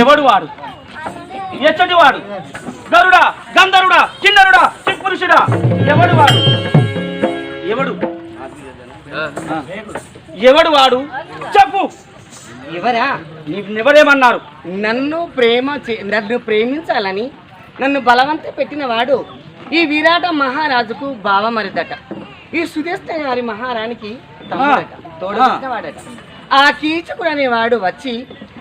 ఎవడు వాడు ఎచ్చటి వాడు గరుడా గంధరుడా కిన్నరుడా పురుషుడా. ఎవడు వాడు? ఎవడు. ఎవడు వాడు? చెప్పు. ఎవరా? ఎవరేమన్నారు? నన్ను ప్రేమ నన్ను ప్రేమించాలని నన్ను బలవంత పెట్టిన వాడు ఈ విరాట మహారాజుకు బావమరిదట. ఈ సుదేష్ణ గారి మహారాణికి వాడట ఆ కీచకుడు అనేవాడు వచ్చి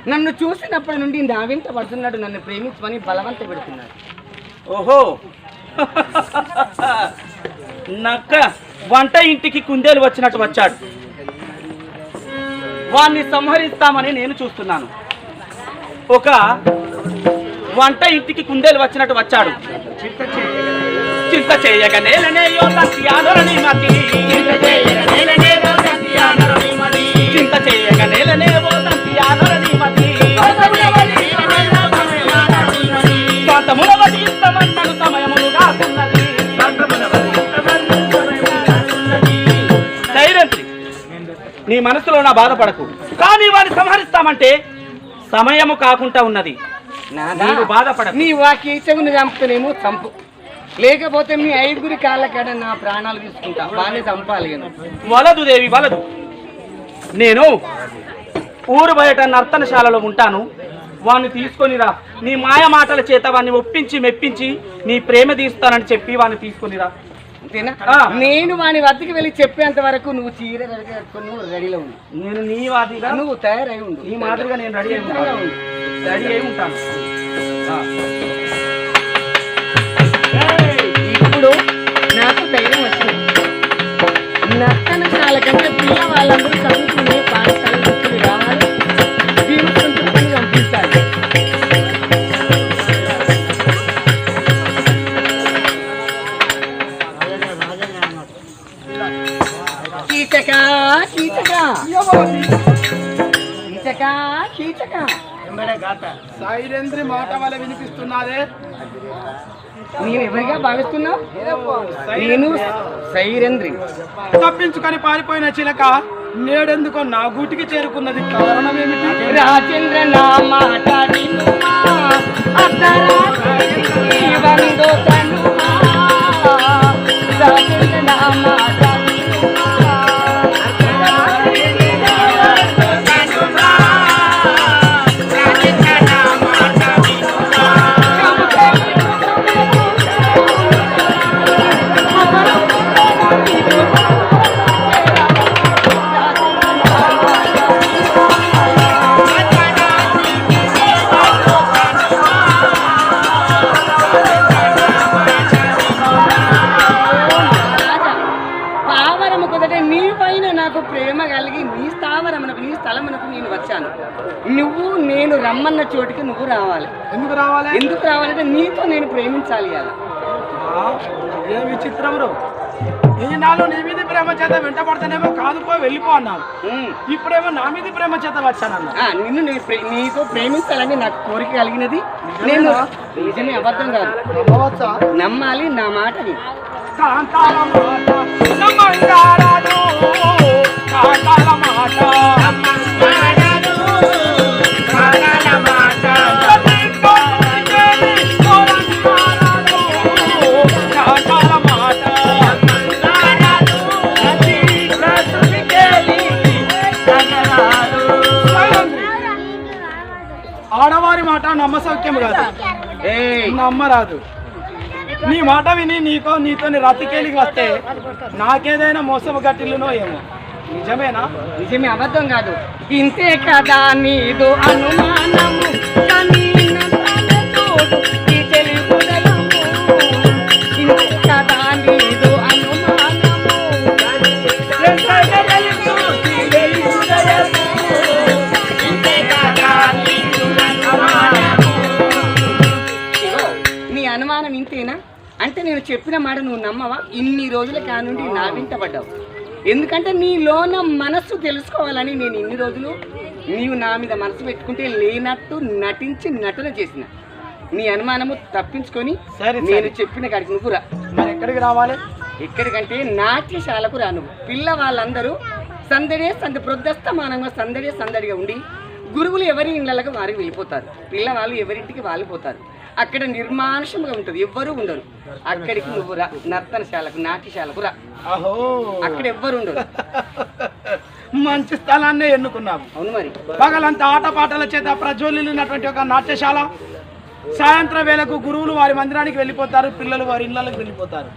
నన్ను చూసినప్పటి నుండి నా వెంట పడుతున్నాడు నన్ను ప్రేమించమని బలవంత పెడుతున్నాడు. ఓహో. నక్క వంట ఇంటికి కుందేలు వచ్చినట్టు వచ్చాడు. వాణ్ణి సంహరిస్తామని నేను చూస్తున్నాను. ఒక వంట ఇంటికి కుందేలు వచ్చినట్టు వచ్చాడు. చింత చేయక నీ బాధపడకు. కానీ వారిని సంహరిస్తామంటే సమయము కాకుండా ఉన్నది. నాదా నీవు బాధపడకు. నీ చంపుతనేమో చంపు. లేకపోతే మీ ఐదుగురి కాళ్ళ కాడ నా ప్రాణాలు తీసుకుంటా. వాడిని చంపాలి. వలదు దేవి వలదు. నేను ఊరు బయట నర్తనశాలలో ఉంటాను. వాణ్ణి తీసుకొని రా. నీ మాయ మాటల చేత వాణ్ణి ఒప్పించి మెప్పించి నీ ప్రేమ తీస్తానని చెప్పి వాణ్ణి తీసుకొని రా. అంతేనా. నేను వాని వద్దకు వెళ్ళి చెప్పేంత వరకు నువ్వు చీర రెడీ కట్టుకొని నువ్వు రెడీలో ఉండు నేను నీ వాదిగా నువ్వు తయారై ఉండు నీ మాదిరిగా నేను రెడీ అయి. రెడీ అయి ఉంటాను. ఇప్పుడు నాకు ధైర్యం వచ్చింది నర్తనశాల కంటే పిల్ల వాళ్ళందరూ చదువుకునే సైరేంద్రి మాట వల్ల వినిపిస్తున్నదే నేను ఎవరిగా భావిస్తున్నావు నేను సైరేంద్రి. తప్పించుకొని పారిపోయిన చిలక నేడెందుకో నా గూటికి చేరుకున్నది కారణం ఏమిటి? రాజేంద్ర నా మాట వినుమా? అర్ధరాత్రి వందో తనుమా రాజేంద్ర నా మాట నేను ఆ, ఏ విచిత్రమురు ఈనాడు నీ మీద ప్రేమ చేత వెంట పడతానేమో కాదుపో వెళ్ళిపో అన్నావు. ఉమ్. ఇప్పుడేమో నా మీద ప్రేమ చేత వచ్చానన్నా నిన్ను నేను నీతో ప్రేమించాలని నాకు కోరిక కలిగినది నేను. నిజమే అబద్ధం కాదు. నమ్మాలి నా మాటని కాంతాల మాట కాంతాల మాట మాట నమ్మసౌక్యం కాదు. ఏయ్. నమ్మరాదు నీ మాట విని నీకో నీతోని రతికేలికి వస్తే నాకేదైనా మోసము గట్టిల్లునో ఏమో. నిజమేనా? నిజమే అబద్ధం కాదు. ఇంతే కదా నీదు అనుమానము. చెప్పిన మాట నువ్వు నమ్మవా? ఇన్ని రోజుల కానుండి నా వెంట పడ్డావు. ఎందుకంటే నీలోన మనస్సు తెలుసుకోవాలని నేను ఇన్ని రోజులు నీవు నా మీద మనసు పెట్టుకుంటే లేనట్టు నటించి నటన చేసిన. నీ అనుమానము తప్పించుకొని సరే, నేను. చెప్పిన కాడికి నువ్వు రా. మరి ఎక్కడికి రావాలి? ఎక్కడికంటే నాట్యశాలకు రాను పిల్ల వాళ్ళందరూ సందడే సంద ప్రొద్దస్తమానంగా సందడే సందడిగా ఉండి గురువులు ఎవరి ఇళ్ళకి వారికి వెళ్ళిపోతారు. పిల్లవాళ్ళు ఎవరింటికి వాళ్ళు పోతారు అక్కడ నిర్మానుషంగా ఉంటుంది. ఎవ్వరూ ఉండరు. అక్కడికి నువ్వు రా నర్తనశాలకు నాట్యశాలకు రా. అహో. అక్కడ ఎవ్వరు ఉండరు. మంచి స్థలాన్నే ఎన్నుకున్నాము అవును మరి. పగలంతా ఆటపాటల చేత ప్రజ్వలిల్లినటువంటి ఒక నాట్యశాల. సాయంత్రం వేళకు గురువులు వారి మందిరానికి వెళ్ళిపోతారు పిల్లలు వారి ఇళ్ళకి వెళ్ళిపోతారు.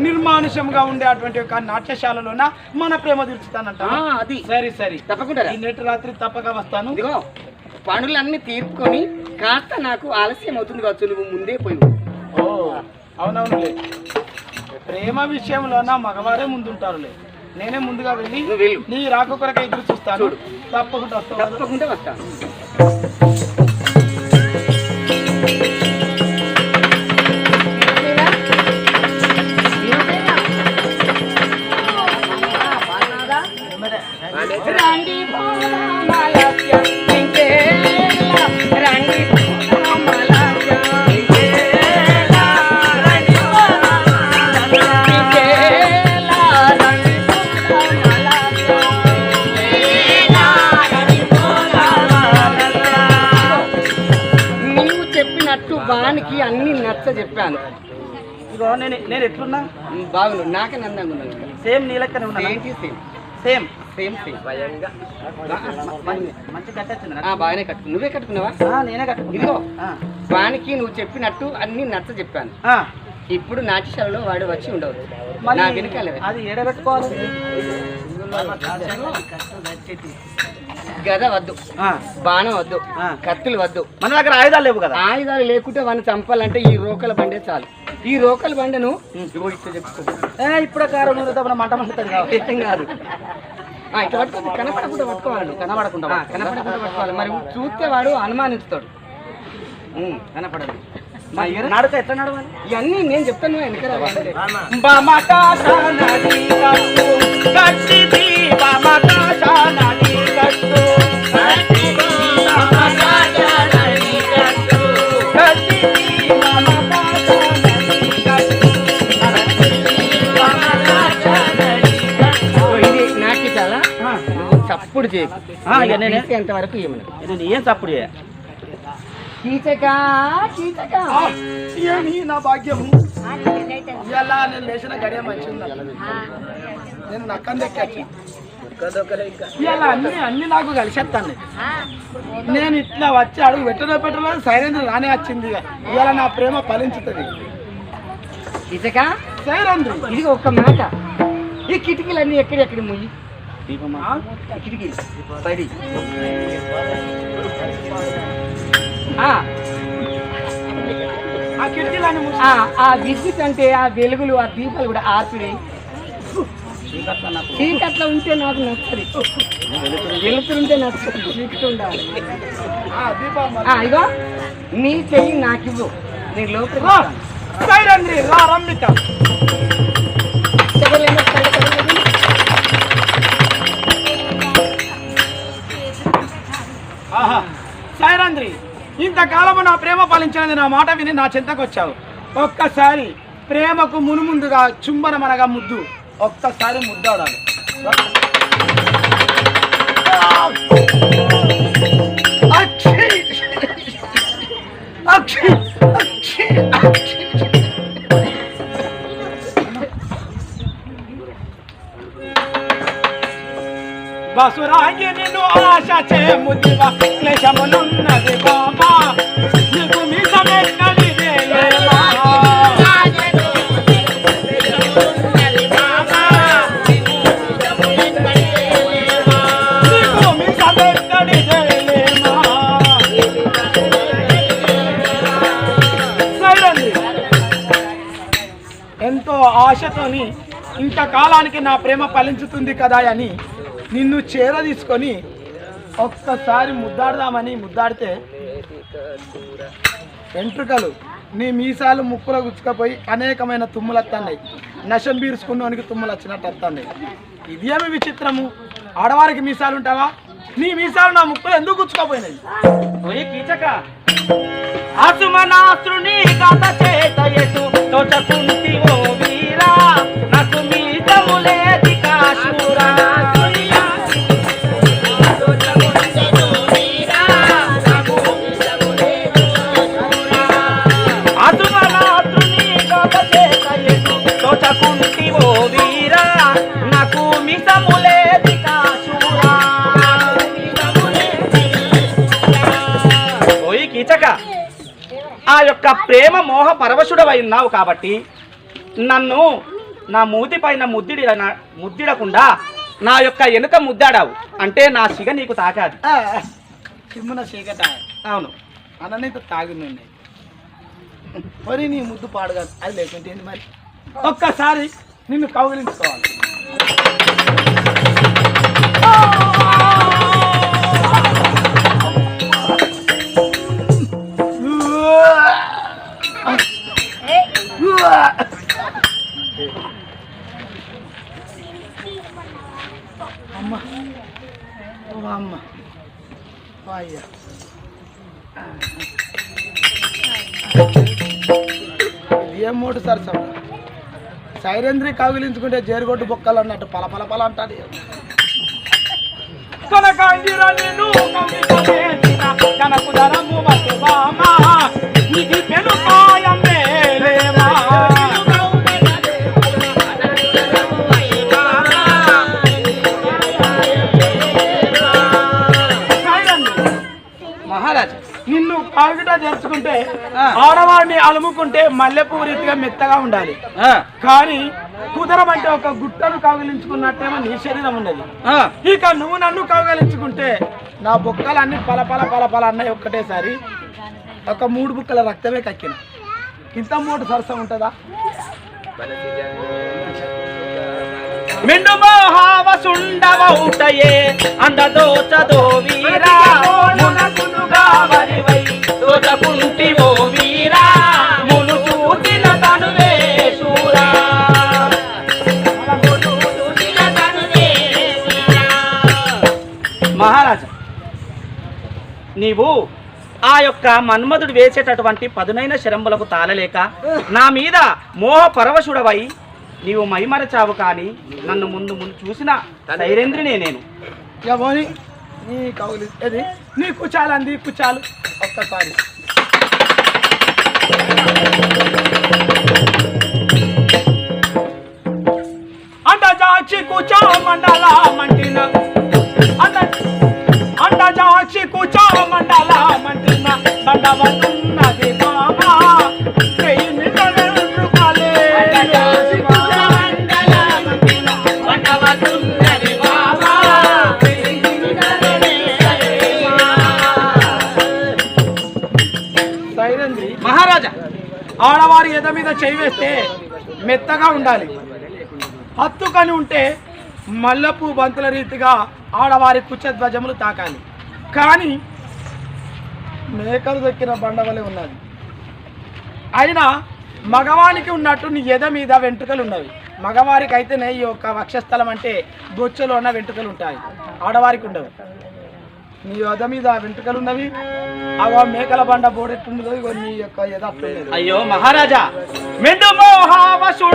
నిర్మానుషంగా ఉండే అటువంటి ఒక నాట్యశాలలోన మన ప్రేమ తీర్చుతానంట అది. సరే సరే. తప్పకుండా నేటి రాత్రి తప్పక వస్తాను. పనులన్నీ తీర్పుకొని కాస్త నాకు ఆలస్యం అవుతుంది కావచ్చు నువ్వు ముందే పోయి ఓ అవునవునులే. ప్రేమ విషయంలోన మగవారే ముందుంటారులే. నేనే ముందుగా వెళ్ళి నువ్వు వెళ్ళు. నీ రాక కొరకే ఎదురు చూస్తాను. తప్పకుండా? తప్పకుండా వస్తాను. అన్ని నచ్చ చెప్పాను. ఇగో నేను నేను ఎట్లున్నా? బాగుండు. నాకే నందంగా ఉన్నాను సేమ్ నీ లెక్కనే ఉన్నా ఏంటి సేమ్. సేమ్? Same same. మంచి కట్టొచ్చింది బాగానే కట్టుకు నువ్వే కట్టుకున్నావా? నేనే కట్టుకున్నా. ఇదిగో. వానికి నువ్వు చెప్పినట్టు అన్ని నచ్చ చెప్పాను. ఇప్పుడు నాట్యశాలలో వాడు వచ్చి ఉండవు మరి నా వెనకాలే. అది ఏడబెట్టుకోవాలి గద వద్దు ఆ. బాణం వద్దు. కత్తులు వద్దు మన దగ్గర ఆయుధాలు లేవు కదా? ఆయుధాలు లేకుంటే వాడిని చంపాలంటే ఈ రోకల బండే చాలు. ఈ రోకల బండను ఇప్పుడే కారు నూనె తప్పన మంట ఏం కాదు. ఆ, ఇట్లా పట్టుకో కనపడకుండా పట్టుకోవాలి కనబడకుండా ఆ, కనపడకుండా పట్టుకోవాలి. మరి చూస్తే వాడు అనుమానిస్తాడు కనపడదు. నడక ఎట్లా నడవాలి? ఇవన్నీ నేను చెప్తాను వెనక రావాలి. బమకాశ నది కట్టు కట్టిది బమకాశ నది కట్టు కట్టిది బమకాశ నది కట్టు కట్టిది బమకాశ నది కట్టు కట్టిది బమకాశ నది కట్టు ఓ, ఇది నాకు చాలా ఆ, నువ్వు చప్పుడు చేయకు ఆ, ఇక నేనే- ఎంత వరకు ఏమన్నా నేను ఏం తప్పుడు ఏమి నా భాగ్యము ఇలా నేను లేచిన గడియ మంచిగా నేను నక్కని దెక్కాచి ఇలా అన్ని అన్ని నాకు కలిసేస్తాను నేను ఇట్లా వచ్చి అడుగు పెట్టలో పెట్టలో సైరేంద్ర రానే వచ్చింది ఇవాళ నా ప్రేమ ఫలించుతుంది. కీచకా సైరేంద్ర ఇది ఒక్క మాట. ఈ కిటికీలన్నీ ఎక్కడెక్కడ ముయ్యి? ఆ? ఈ కిటికీలు. పడి ఆ, ఆ కిటికీలని మూసి- ఆ, ఆ విద్యుత్ అంటే ఆ వెలుగులు ఆ దీపాలు కూడా ఆర్పిడి చీకట్లో ఉంటే నాకు నచ్చది. వెలుతురుంటే నచ్చదు చీకటి ఉండాలి. ఇగో నీ చెయ్యి నాకివ్వు. నేను లోపలికి రా, వస్తాను. సైరేంద్రి రా రమ్మిత చెయ్యలేమో, చెయ్య, చెయ్య, చెయ్య. ఆహా సైరంద్రి ఇంతకాలము నా ప్రేమ ఫలించినది నా మాట విని నా చింతకు వచ్చావు ఒక్కసారి ప్రేమకు మునుముందుగా చుంబనమనగా ముద్దు. ఒక్కసారి ముద్దాడాలి అక్షి! అక్షి! అక్షి! అక్షి! బసురాగి నిన్ను ఆశ చేముదివా క్లేశములున్నది బాబా ఆశతోని ఇంతకాలానికి నా ప్రేమ ఫలించుతుంది కదా అని నిన్ను చేర తీసుకొని ఒక్కసారి ముద్దాడదామని ముద్దాడితే వెంట్రుకలు నీ మీసాలు ముక్కులో గుచ్చుకపోయి అనేకమైన తుమ్ములు వస్తున్నాయి నశం పీర్చుకున్నవానికి తుమ్ములు వచ్చినట్టు వస్తున్నాయి ఇదేమి విచిత్రము? ఆడవారికి మీసాలు ఉంటావా? నీ మీసాలు నా ముక్కులు ఎందుకు గుచ్చుకోపోయినాయి? ఓయ్ కీచక. ఆసుమనాస్త్రుని కథ చేత ఎటు తోచకుంటి ఓ ఆ యొక్క ప్రేమ మోహ పరవశుడవై ఉన్నావు కాబట్టి నన్ను నా మూతి పైన ముద్దిడి ముద్దిడకుండా నా యొక్క ఎనుక ముద్దాడావు. అంటే నా సిగ నీకు తాకాది. చిమ్మున చీకట అవును. అననైతే తాగినండి మరి నీ ముద్దు పాడుగా అది లేకుంటే మరి? ఒక్కసారి నిన్ను కౌగిలించుకోవాలి. అమ్మ ఓ అమ్మ. ఓ అయ్యా ఏం మూడు సరసం సైరేంద్రి కౌగిలించుకుంటే జేరుగొడ్డు బొక్కలు అన్నట్టు పల పల పల అంటాడు కనకాంగిర నిన్ను కమిపమేసిన కనకు ధరము వసువామా ఇది మహారాజా. నిన్ను కావిట చేర్చుకుంటే ఆడవాడిని అలుముకుంటే మల్లెపూ రీతిగా మెత్తగా ఉండాలి. ఆ, కానీ కుదరం అంటే ఒక గుట్టను కౌగిలించుకున్నట్టేమో నీ శరీరం ఉన్నది. ఆ, ఇక నువ్వు నన్ను కౌగలించుకుంటే నా బుక్కలన్నీ పల పల పల పల అన్నాయి ఒక్కటేసారి. ఒక మూడు బుక్కల రక్తమే కక్కిన. ఇంత మూడు సరసం ఉంటుందా? మెండు మోహావసుండవౌటయే అందదోచదో వీరా. వరివై దోచకుంటివో వీరా మును చూసిన తనువే శూరా. మహారాజా నీవు ఆ యొక్క మన్మధుడు వేసేటటువంటి పదునైన శరంబులకు తాళలేక నా మీద మోహ పరవశుడవై నీవు మైమరచావు కానీ నన్ను ముందు ముందు చూసిన సైరేంద్రినే నేను. ఇక పోనీ నీ కౌలి ఏది నీ ఒక్కసారి. అంట జాచి కుచా మండల మంటిన అంట అంట జాచి కుచా మండల మంటిన బండవతున్నది మీద చేయి వేస్తే మెత్తగా ఉండాలి. హత్తుకని ఉంటే మల్లెపూ బంతుల రీతిగా ఆడవారి కుచ్చధ్వజములు తాకాలి. కానీ మేకలు దొక్కిన బండవలే ఉన్నది. అయినా మగవానికి ఉన్నట్టు నీ ఎద మీద వెంట్రుకలు ఉన్నవి. మగవారికి అయితేనే ఈ యొక్క వక్షస్థలం అంటే బొచ్చలో ఉన్న వెంట్రుకలు ఉంటాయి. ఆడవారికి ఉండవు. నీ ఎద మీద వెంట్రుకలు ఉన్నవి. అవ మేకల బండ బోడెట్టుండదు ఇగో నీ యొక్క ఎద అయ్యో మహారాజా మెండు మోహావసుండమౌటయే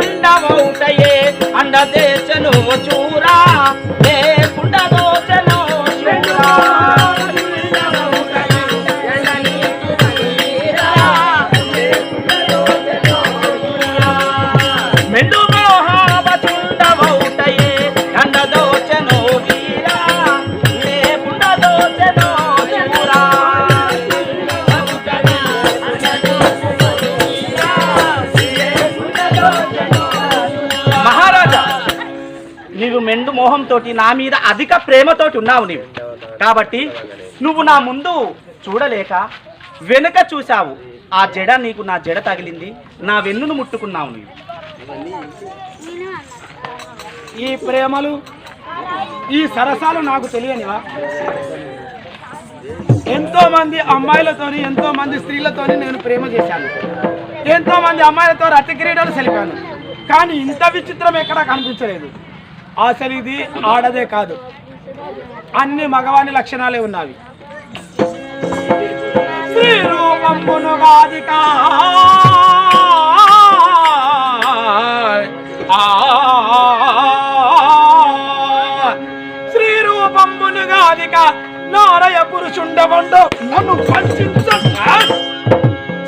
అండ దేశను చూరా లేకుండా దోచను శూరా నీవు మెండు మోహంతో నా మీద అధిక ప్రేమతోటి ఉన్నావు నీవు. కాబట్టి నువ్వు నా ముందు చూడలేక వెనుక చూశావు. ఆ జడ నీకు నా జడ తగిలింది. నా వెన్నును ముట్టుకున్నావు నీవు. ఈ ప్రేమలు ఈ సరసాలు నాకు తెలియనివా? ఎంతో మంది అమ్మాయిలతోని ఎంతో మంది స్త్రీలతోని నేను ప్రేమ చేశాను. ఎంతో మంది అమ్మాయిలతో రతి క్రీడలు సెలిపాను. కానీ ఇంత విచిత్రం ఎక్కడా కనిపించలేదు. అసలు ఇది ఆడదే కాదు. అన్ని మగవాని లక్షణాలే ఉన్నవి. శ్రీరూపమునుగాదికా శ్రీరూపమునుగాదిక నారయ పురుషుండవండు నన్ను వంచించ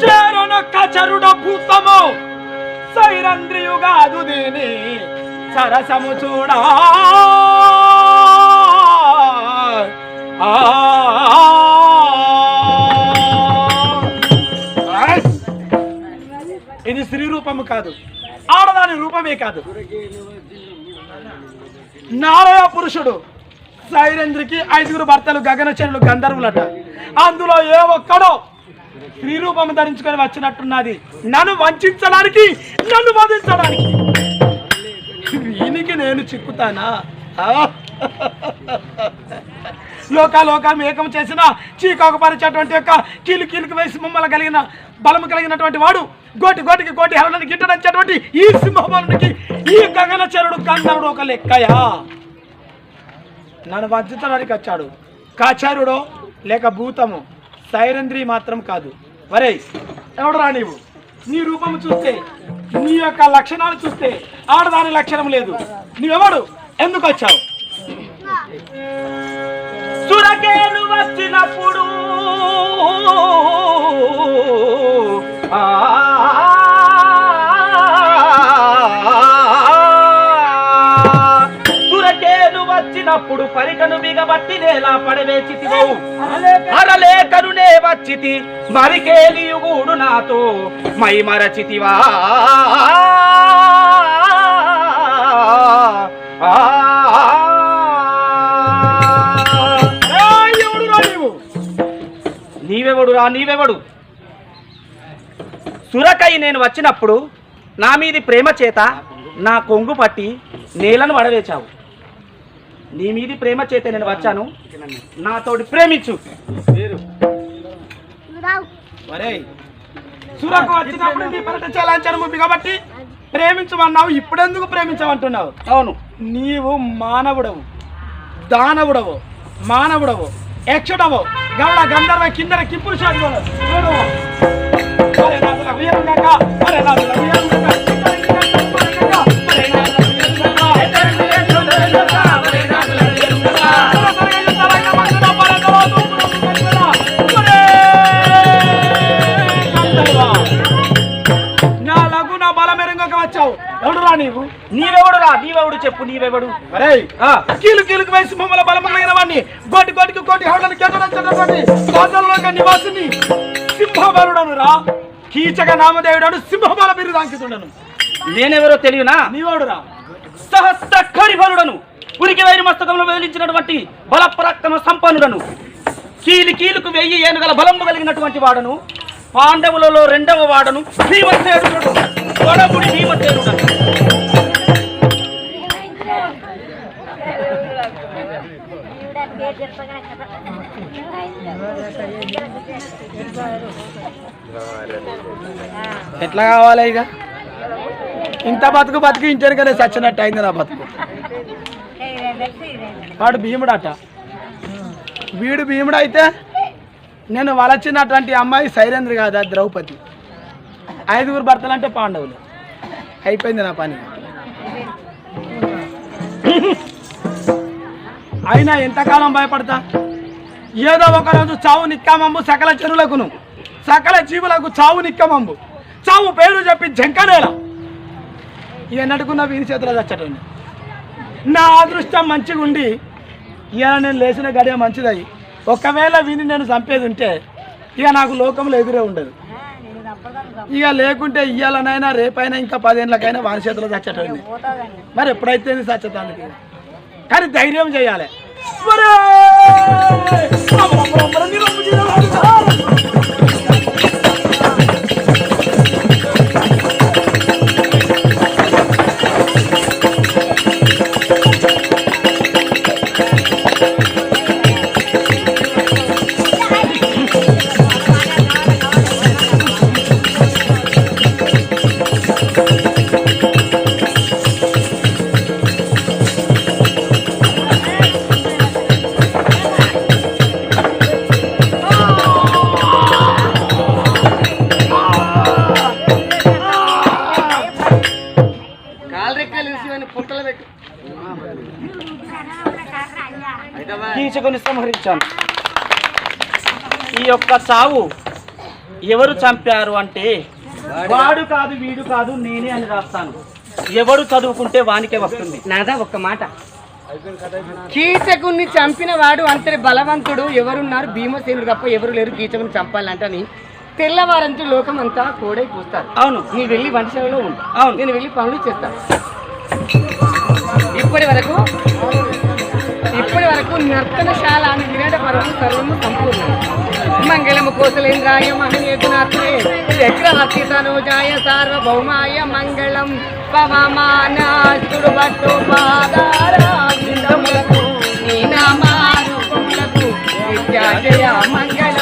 చేరనొక్క చరుడ భూతము. సైరంద్రియుగాదు దీని. సరసము చూడా. ఇది స్త్రీ రూపము కాదు. ఆడదాని రూపమే కాదు. నారాయ పురుషుడు సైరేంద్రికి ఐదుగురు భర్తలు గగనచరులు గంధర్వులట. అందులో ఏ ఒక్కడో స్త్రీ రూపం ధరించుకొని వచ్చినట్టున్నది. నన్ను వంచడానికి నన్ను వధించడానికి. ఈయనకి నేను చిక్కుతానా? లోకాలోకం ఏకం చేసిన చీకాకుపరిచేటువంటి యొక్క కీలు కీలుకు వేసి మమ్మల్ని కలిగిన బలము కలిగినటువంటి వాడు గోటి గోటికి గోటి హరణానికి గిట్టడంచేటువంటి ఈ సింహబలునికి ఈ గగనచరుడు కందరుడు ఒక లెక్కయా? నన్ను వంచడానికి వచ్చాడు. కాచారుడో లేక భూతము? సైరంద్రి మాత్రం కాదు. వరే ఎవడరా నీవు? నీ రూపము చూస్తే నీ యొక్క లక్షణాలు చూస్తే ఆడదాని లక్షణం లేదు. నువ్వెవడు? ఎందుకు వచ్చావు? సురకేలు వచ్చినప్పుడు ఆ వచ్చినప్పుడు పరికను బిగబట్టి నేలా పడవేచితివో. అరలేకరునే వచ్చితి మరికేలియుగూడు నాతో. మై మరచితివా. నీవెవడురా నీవెవడు సురకై నేను వచ్చినప్పుడు నా మీది ప్రేమ చేత నా కొంగు పట్టి నేలను వడవేచావు నీ మీది ప్రేమ చేత నేను వచ్చాను. నాతోటి ప్రేమించు. సురకు వచ్చినప్పుడు నీ బిగబట్టి ప్రేమించమన్నావు ఇప్పుడెందుకు ప్రేమించమంటున్నావు? అవును. నీవు మానవుడవు దానవుడవు మానవుడవు యక్షుడవు. గౌడ గంధర్వ కిందర కింపురు శాఖలు ఎవడురా నీవు? నీవెవడురా? నీవెవడు చెప్పు నీవెవడు? కీలు కీలుకు వేసి మమ్మల్ని బలమలిగిన వాడిని కోటి కోటికి కోటి హౌడని కేటాయించినటువంటి రాజంలోక నివాసిని సింహబలుడను రా కీచక నామదేవుడు సింహబల బిరుదాంకితుడను. నేనెవరో తెలియనా? నీవాడురా సహస్ర ఖరిఫలుడను ఉరికి వైరి మస్తకంలో వెదిలించినటువంటి బల పరాక్రమ సంపన్నుడను కీలు కీలుకు వెయ్యి ఏనుగల బలంబు కలిగినటువంటి వాడను పాండవులలో రెండవ వాడను భీమసేనుడు ఎట్లా కావాలి ఇక? ఇంత బతుకు బతుకు ఇంటెనకనే చచ్చినట్టు అయింది నా బతుకు. వాడు భీముడట. వీడు భీముడు అయితే నేను వలచినటువంటి అమ్మాయి సైరేంద్ర కాదా ద్రౌపది. ఐదుగురు భర్తలు అంటే పాండవులు. అయిపోయింది నా పని. అయినా ఎంతకాలం భయపడతా? ఏదో ఒకరోజు చావు నిక్కమంబు సకల చెరువులకును సకల జీవులకు చావు నిక్కమంబు చావు పేరు చెప్పి జంకనేల. ఎన్నడుకున్న వీరి చేతిలో చచ్చటండి నా అదృష్టం మంచిగా ఉండి ఇవాళ నేను లేచిన గడియ మంచిదయ్యి ఒకవేళ విని నేను చంపేది ఉంటే ఇక నాకు లోకంలో ఎదురే ఉండదు. ఇక లేకుంటే ఇయ్యాలనైనా రేపైనా ఇంకా పదేళ్ళకైనా వాని చేతిలో చచ్చటండి మరి ఎప్పుడైతే చచ్చటానికి కానీ ధైర్యం చేయాలి. యొక్క చావు ఎవరు చంపారు అంటే వాడు కాదు వీడు కాదు నేనే అని రాస్తాను. ఎవడు చదువుకుంటే వానికే వస్తుంది. నాదా ఒక్క మాట. కీచకుణ్ణి చంపిన వాడు అంతటి బలవంతుడు ఎవరున్నారు? భీమసేనుడు తప్ప ఎవరు లేరు కీచకుని చంపాలంటని తెల్లవారంతా లోకం అంతా కోడై పూస్తారు. అవును. నీ వెళ్ళి వంటశాలలో ఉండు. అవును. నేను వెళ్ళి పనులు చేస్తాను. ఇప్పటి వరకు వరకు నర్తనశాల అని విరాట పర్వం సర్వము సంపూర్ణం. మంగళము కోసలేంద్రాయ మహనేతునాథే చక్రవర్తి తనూజాయ సార్వభౌమాయ మంగళం పవమానాస్తుడు భట్టు పాదారాజులకు నీ నామారూపములకు నిత్యాజయ మంగళ.